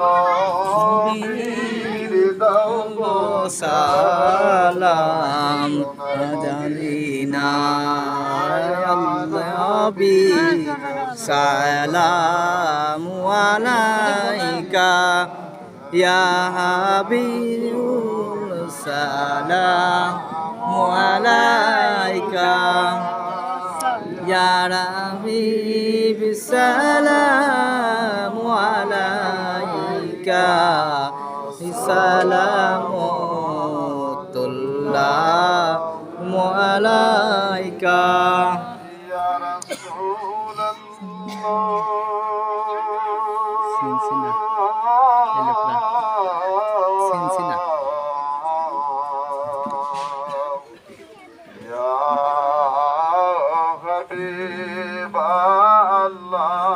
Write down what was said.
নবীর দাও গো সালাম জানি না নবী সালাম আলাইকা ইয়া হাবিবুল সালাম আলাইকা ইয়া রাবিব সালাম সালামুল্লাহ আলাইকা। Allah